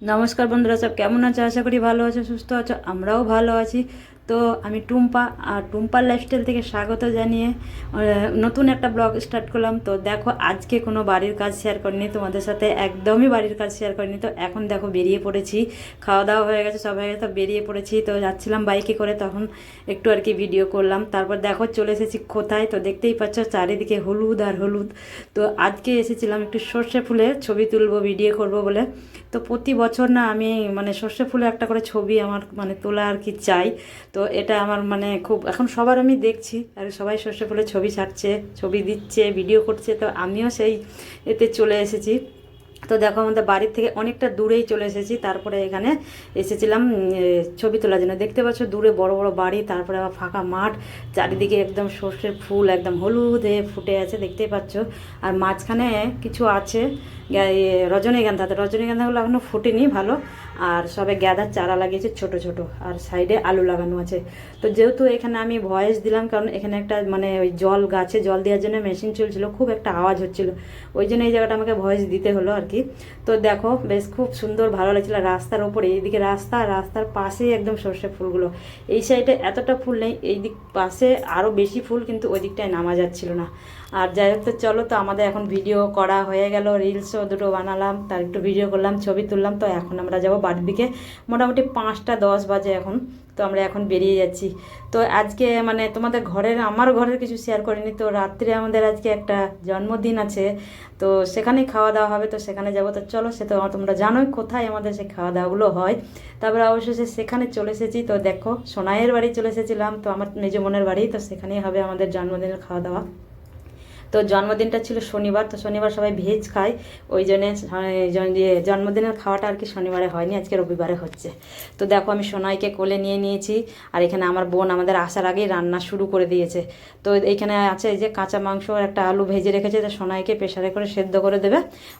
নমস্কার বন্ধুরা সব কেমন আছো? আশা করি ভালো আছো সুস্থ আছো আমরাও ভালো আছি। তো আমি টুম্পা, আর টুম্পার লাইফস্টাইল থেকে স্বাগত জানিয়ে নতুন একটা ব্লগ স্টার্ট করলাম। তো দেখো, আজকে কোনো বাড়ির কাজ শেয়ার করিনি, তোমাদের সাথে একদমই বাড়ির কাজ শেয়ার করিনি। তো এখন দেখো, বেরিয়ে পড়েছি। খাওয়া দাওয়া হয়ে গেছে, সব হয়ে গেছে, তো বেরিয়ে পড়েছি। তো যাচ্ছিলাম বাইকে করে, তখন একটু আর কি ভিডিও করলাম। তারপর দেখো, চলে এসেছি কোথায়? তো দেখতেই পাচ্ছ, চারিদিকে হলুদ আর হলুদ। তো আজকে এসেছিলাম একটু সর্ষে ফুলের ছবি তুলবো ভিডিও করব বলে। তো প্রতি বছর না, আমি মানে সর্ষে ফুলে একটা করে ছবি আমার মানে তোলা আর কি চাই। তো এটা আমার মানে খুব, এখন সবার আমি দেখছি, আর সবাই সর্ষে ফুলের ছবি ছাড়ছে, ছবি দিচ্ছে ভিডিও করছে, তো আমিও সেই এতে চলে এসেছি। তো দেখো, আমাদের বাড়ির থেকে অনেকটা দূরেই চলে এসেছি। তারপরে এখানে এসেছিলাম ছবি তোলার জন্য। দেখতে পাচ্ছ, দূরে বড় বড় বাড়ি, তারপরে আবার ফাঁকা মাঠ। চারিদিকে একদম সর্ষের ফুল একদম হলুদ হয়ে ফুটে আছে দেখতেই পাচ্ছ। আর মাঝখানে কিছু আছে রজনীগন্ধা। রজনীগন্ধাগুলো এখনও ফুটেনি ভালো। আর সবে গ্যাদার চারা লাগিয়েছে ছোট ছোট। আর সাইডে আলু লাগানো আছে। তো যেহেতু এখানে আমি ভয়েস দিলাম, কারণ এখানে একটা মানে ওই জল গাছে জল দেওয়ার জন্য মেশিন চলছিল, খুব একটা আওয়াজ হচ্ছিল। ওই জন্য এই জায়গাটা আমাকে ভয়েস দিতে হলো আর কি। তো দেখো, বেশ খুব সুন্দর, ভালো লাগছিল। রাস্তার ওপরে এইদিকে রাস্তা, রাস্তার পাশেই একদম সর্ষে ফুলগুলো। এই সাইডে এতটা ফুল নেই এই দিক পাশে আরও বেশি ফুল, কিন্তু ওই দিকটায় নামা যাচ্ছিল না। আর যাই হোক, তো চলো, তো আমাদের এখন ভিডিও করা হয়ে গেল। রিলসও দুটো বানালাম, তার একটু ভিডিও করলাম, ছবি তুললাম। তো এখন আমরা যাব বাড়ির দিকে। মোটামুটি পাঁচটা দশ বাজে এখন। তো আমরা এখন বেরিয়ে যাচ্ছি। তো আজকে মানে তোমাদের ঘরের, আমার ঘরের কিছু শেয়ার করিনি। তো রাত্রে আমাদের আজকে একটা জন্মদিন আছে। তো সেখানেই খাওয়া দাওয়া হবে। তো সেখানে যাব। তো চলো সে তো তোমরা জানোই কোথায় আমাদের সে খাওয়া দাওয়াগুলো হয়। তারপরে অবশেষে সেখানে চলে এসেছি। তো দেখো, সোনাইয়ের বাড়ি চলে এসেছিলাম। তো আমার মেজমনের বোনের বাড়ি। তো সেখানেই হবে আমাদের জন্মদিনের খাওয়া দাওয়া। তো জন্মদিনটা ছিল শনিবার তো শনিবার সবাই ভেজ খায়। ওই জন্যে ইয়ে, জন্মদিনের খাওয়াটা আর কি শনিবারে হয়নি আজকে রবিবারে হচ্ছে। তো দেখো আমি সোনাইকে কোলে নিয়ে নিয়েছি আর এখানে আমার বোন আমাদের আসার আগেই রান্না শুরু করে দিয়েছে। তো এইখানে আছে এই যে কাঁচা মাংস একটা আলু ভেজে রেখেছে তো সোনাইকে প্রেশারে করে সেদ্ধ করে দেবে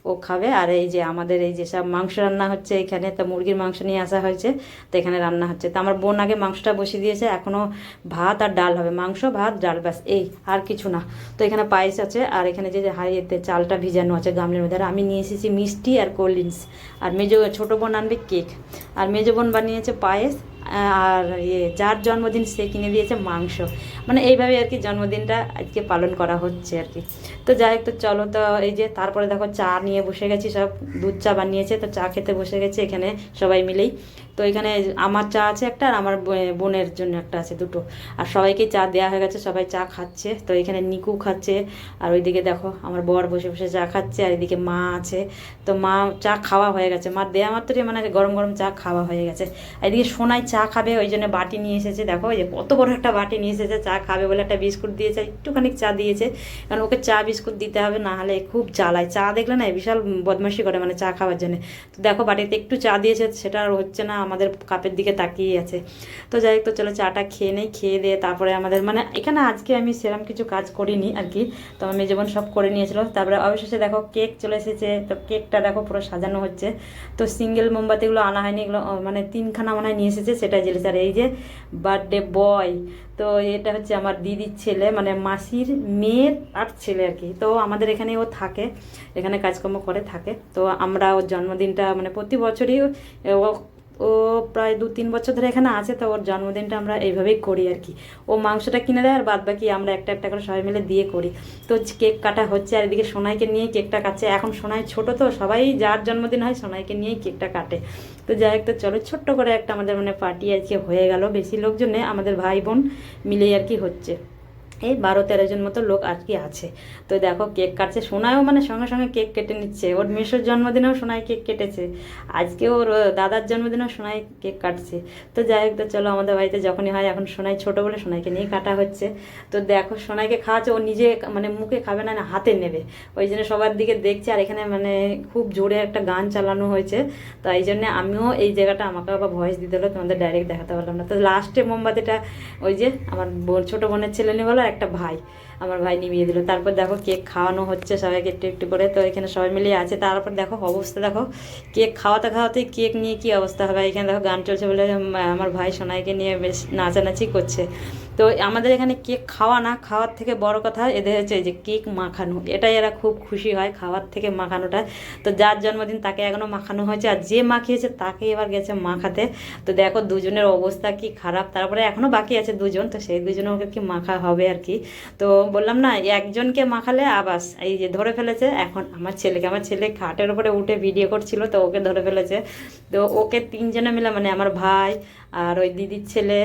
ও খাবে। আর এই যে আমাদের এই যে সব মাংস রান্না হচ্ছে এখানে তো মুরগির মাংস নিয়ে আসা হয়েছে তো এখানে রান্না হচ্ছে। তো আমার বোন আগে মাংসটা বসিয়ে দিয়েছে এখনও ভাত আর ডাল হবে মাংস ভাত ডাল ব্যাস এই আর কিছু না। তো এখানে পায়েস আছে, আর এখানে যে হাড়িতে চালটা ভিজানো আছে গামলের মধ্যে, আর আমি নিয়ে এসেছি মিষ্টি আর কোল্ড ড্রিঙ্কস আর মেজো ছোটো বোন আনবে কেক আর মেজো বোন বানিয়েছে পায়েস, আর ইয়ে যার জন্মদিন সে কিনে দিয়েছে মাংস মানে এইভাবে আর কি জন্মদিনটা আজকে পালন করা হচ্ছে আর কি। তো যাই হোক, তো চলো তো এই যে তারপরে দেখো চা নিয়ে বসে গেছি, সব দুধ চা বানিয়েছে, তো চা খেতে বসে গেছে এখানে সবাই মিলেই। তো এখানে আমার চা আছে একটা আর আমার বোনের জন্য একটা আছে দুটো। আর সবাইকে চা দেওয়া হয়ে গেছে, সবাই চা খাচ্ছে। তো এখানে নিকু খাচ্ছে। আর ওইদিকে দেখো, আমার বর বসে বসে চা খাচ্ছে আর এদিকে মা আছে। তো মা চা খাওয়া হয়ে গেছে। মা দেয়া মাত্রই মানে গরম গরম চা খাওয়া হয়ে গেছে। আর এদিকে সোনায় চা খাবে, ওই জন্য বাটি নিয়ে এসেছে। দেখো যে কত বড় একটা বাটি নিয়ে এসেছে, চা খাবে বলে একটা বিস্কুট দিয়েছে। একটুখানি চা দিয়েছে। কারণ ওকে চা বিস্কুট দিতে হবে, না হলে খুব জ্বালায়। চা দেখলে না বিশাল বদমাশি করে মানে চা খাওয়ার জন্য। তো দেখো বাটিতে একটু চা দিয়েছে, সেটা আর হচ্ছে না। আমাদের কাপের দিকে তাকিয়ে আছে। তো যাই হোক, তো চলো চাটা খেয়ে নেই, খেয়ে দিয়ে তারপরে আমাদের মানে এখানে আজকে আমি সেরকম কিছু কাজ করিনি আর কি। তো আমি যেমন সব করে নিয়েছিল। তারপরে অবশেষে দেখো কেক চলে এসেছে। তো কেকটা দেখো পুরো সাজানো হচ্ছে। তো সিঙ্গেল মোমবাতিগুলো আনা হয়নি, এগুলো মানে তিনখানা মনে হয় নিয়ে এসেছে, সেটাই জ্বেলেছে আর এই যে বার্থডে বয় তো এটা হচ্ছে আমার দিদির ছেলে মানে মাসির মেয়ের আর ছেলে আর কি। তো আমাদের এখানে ও থাকে, এখানে কাজকর্ম করে, থাকে। তো আমরা ওর জন্মদিনটা মানে প্রতি বছরই ও ও প্রায় দু তিন বছর ধরে এখানে আছে, তো ওর জন্মদিনটা আমরা এইভাবেই করি আর কি। ও মাংসটা কিনে দেয় আর বাদ বাকি আমরা একটা একটা করে সবাই মিলে দিয়ে করি। তো কেক কাটা হচ্ছে আর এদিকে সোনাইকে নিয়ে কেকটা কাটছে। এখন সোনাই ছোট তো, সবাই যার জন্মদিন হয় সোনাইকে নিয়েই কেকটা কাটে। তো যাই হোক, তো চলো ছোট্ট করে একটা আমাদের মানে পার্টি আজকে হয়ে গেল। বেশি লোকজনে আমাদের ভাই বোন মিলেই আর কি হচ্ছে। এই বারো তেরো জন মতো লোক আর কি আছে। তো দেখো কেক কাটছে। সোনায়ও মানে সঙ্গে সঙ্গে কেক কেটে নিচ্ছে। ওর মেশোর জন্মদিনেও সোনায় কেক কেটেছে। আজকে ওর দাদার জন্মদিনেও সোনায় কেক কাটছে। তো যাই হোক, তো চলো আমাদের বাড়িতে যখনই হয়, এখন সোনাই ছোটো বলে সোনাইকে নিয়ে কাটা হচ্ছে। তো দেখো সোনাইকে খাওয়াচ্ছে। ও নিজে মানে মুখে খাবে না না হাতে নেবে। ওই জন্য সবার দিকে দেখছে। আর এখানে মানে খুব জোরে একটা গান চালানো হয়েছে। তো এই জন্য আমিও এই জায়গাটা আমাকে আবার ভয়েস দিতে হলো। তোমাদের ডাইরেক্ট দেখাতে পারলাম না। তো লাস্টে মোমবাতিটা ওই যে আমার বোন ছোটো বোনের ছেলে নিয়ে বলো একটা ভাই। আমার ভাই নিভিয়ে দিল। তারপর দেখো কেক খাওয়ানো হচ্ছে সবাইকে একটু একটু করে। তো এখানে সবাই মিলে আছে। তারপর দেখো অবস্থা দেখো। কেক খাওয়াতে খাওয়াতে কেক নিয়ে কি অবস্থা হবে? এখানে দেখো গান চলছে বলে আমার ভাই সোনাইকে নিয়ে বেশ নাচানাচি করছে। তো আমাদের এখানে কেক খাওয়া না, খাওয়ার থেকে বড় কথা এদের হচ্ছে যে কেক মাখানো। এটাই এরা খুব খুশি হয় খাওয়ার থেকে মাখানোটা। তো যার জন্মদিন তাকে এখনও মাখানো হয়েছে আর যে মাখিয়েছে তাকে এবার গেছে মাখাতে। তো দেখো দুজনের অবস্থা কি খারাপ। তারপরে এখনও বাকি আছে দুজন, তো সেই দুজনে ওকে কি মাখা হবে আর কি? তো বললাম না, একজনকে মাখালে আবাস। এই যে ধরে ফেলেছে, এখন আমার ছেলেকে, আমার ছেলে খাটের উপরে উঠে ভিডিও করছিল, তো ওকে ধরে ফেলেছে। তো ওকে তিনজনে মিলে মানে আমার ভাই আর ওই দিদির ছেলে,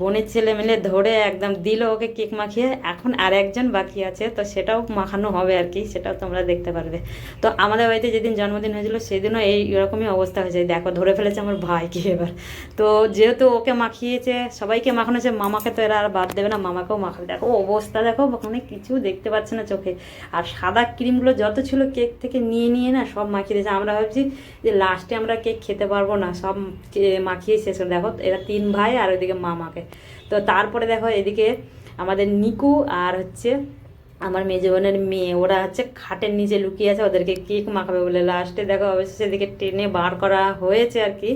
বোনের ছেলে মিলে ধরে একদম দিল ওকে কেক মাখিয়ে। এখন আর একজন বাকি আছে, তো সেটাও মাখানো হবে আর কি, সেটাও তোমরা দেখতে পারবে। তো আমাদের বাড়িতে যেদিন জন্মদিন হয়েছিল, সেদিনও এই এরকমই অবস্থা হয়েছে। দেখো, ধরে ফেলেছে আমার ভাইকে এবার। তো যেহেতু ওকে মাখিয়েছে, সবাইকে মাখানো হয়েছে, মামাকে তো এরা আর বাদ দেবে না, মামাকেও মাখাবে। দেখো, অবস্থা দেখো ওখানে কিছু দেখতে পাচ্ছে না চোখে। আর সাদা ক্রিমগুলো যত ছিল কেক থেকে নিয়ে নিয়ে না সব মাখিয়ে দিয়েছে। আমরা ভাবছি যে লাস্টে আমরা কেক খেতে পারব না, সব মাখিয়ে শেষ দেখো এরা তিন ভাই আর ওইদিকে মামাকে। তো তারপরে দেখো এদিকে আমাদের নিকু আর হচ্ছে আমার মেজো বোনের মেয়ে, ওরা হচ্ছে খাটের নিচে লুকিয়ে আছে, ওদেরকে কেক মাখাবে বলে। লাস্টে দেখো অবশ্যই সেদিকে টেনে বার করা হয়েছে আর কি।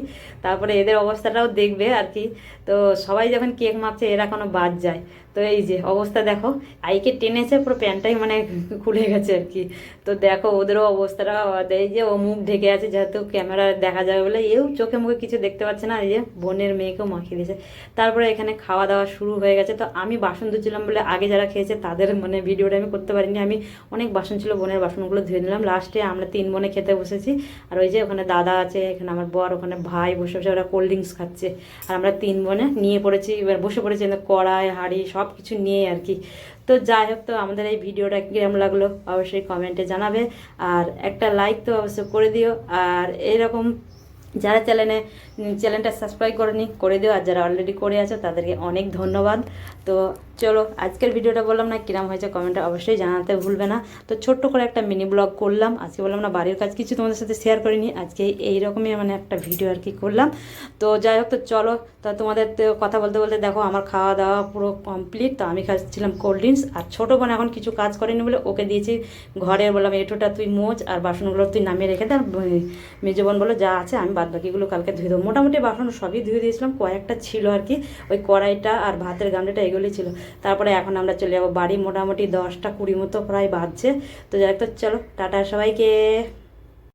তারপরে এদের অবস্থাটাও দেখবে আর কি। তো সবাই যখন কেক মাখছে, এরা কোনো বাদ যায়। তো এই যে অবস্থা দেখো, আইকে টেনেছে, পুরো প্যান্টটাই মানে খুলে গেছে আর কি। তো দেখো, ওদেরও অবস্থাটা এই যে ও মুখ ঢেকে আছে, যেহেতু ক্যামেরা দেখা যাবে বলে, এও চোখে মুখে কিছু দেখতে পাচ্ছে না। এই যে বোনের মেয়েকেও মাখিয়ে দিয়েছে। তারপরে এখানে খাওয়া দাওয়া শুরু হয়ে গেছে। তো আমি বাসন ধুচ্ছিলাম বলে আগে যারা খেয়েছে, তাদের মানে ভিডিওটা আমি করতে পারিনি। আমি অনেক বাসন ছিল, বোনের বাসনগুলো ধুয়ে নিলাম। লাস্টে আমরা তিন বোনে খেতে বসেছি। আর ওই যে ওখানে দাদা আছে, এখানে আমার বর, ওখানে ভাই বসে বসে ওরা কোল্ড ড্রিঙ্কস খাচ্ছে। আর আমরা তিন বোনে নিয়ে পড়েছি, এবার বসে পড়েছি কড়াই, হাঁড়ি সব কিছু নিয়ে আর কি। তো যাই হোক, তো আমাদের এই ভিডিওটা কিরম লাগল অবশ্যই কমেন্টে জানাবে। আর একটা লাইক তো অবশ্যই করে দিও। আর এরকম যারা চ্যানেলে চ্যানেলটা সাবস্ক্রাইব করেনি, করে দিও। আর যারা অলরেডি করে আছো, তাদেরকে অনেক ধন্যবাদ। তো চলো, আজকের ভিডিওটা বললাম না, কিরম হয়েছে কমেন্টে অবশ্যই জানাতে ভুলবে না। তো ছোট্ট করে একটা মিনি ব্লগ করলাম। আজকে বললাম না, বাড়ির কাজ কিছু তোমাদের সাথে শেয়ার করিনি। আজকে এইরকমই মানে একটা ভিডিও আর কি করলাম। তো যাই হোক, তো চলো, তা তোমাদের কথা বলতে বলতে দেখো, আমার খাওয়া দাওয়া পুরো কমপ্লিট তো আমি খাচ্ছিলাম কোল্ড ড্রিঙ্কস আর ছোটো বোন এখন কিছু কাজ করেনি বলে ওকে দিয়েছি ঘরের বললাম এটোটা তুই মোজ, আর বাসনগুলো তুই নামিয়ে রেখে দে। আর মেজো বোন বলো যা আছে, আমি বাদ বাকিগুলো কালকে ধুয়ে দেবো। মোটামুটি বাসন সবই ধুয়ে দিয়েছিলাম, কয়েকটা ছিল আর কি। ওই কড়াইটা আর ভাতের গামলাটা এগুলোই ছিল। তারপরে এখন আমরা চলে যাব বাড়ি। মোটামুটি দশটা কুড়ি মতো প্রায় বাজছে। তো যাই তো চলো, টাটা সবাইকে।